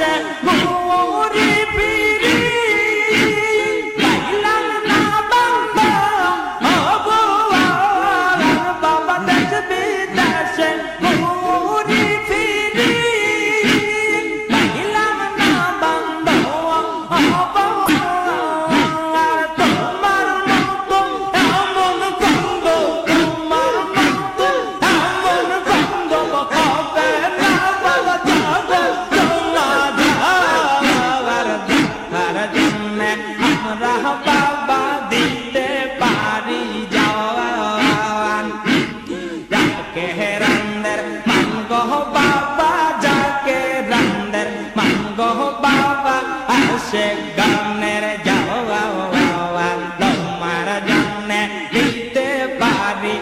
at. আমরা বাবা দিতে পারি জওয়ান। যাকে রান্দের, মানগ বাবা, যাকে রান্দের, মানগ বাবা আসে গানের জওয়ান। তোমার জন্যে দিতে পারি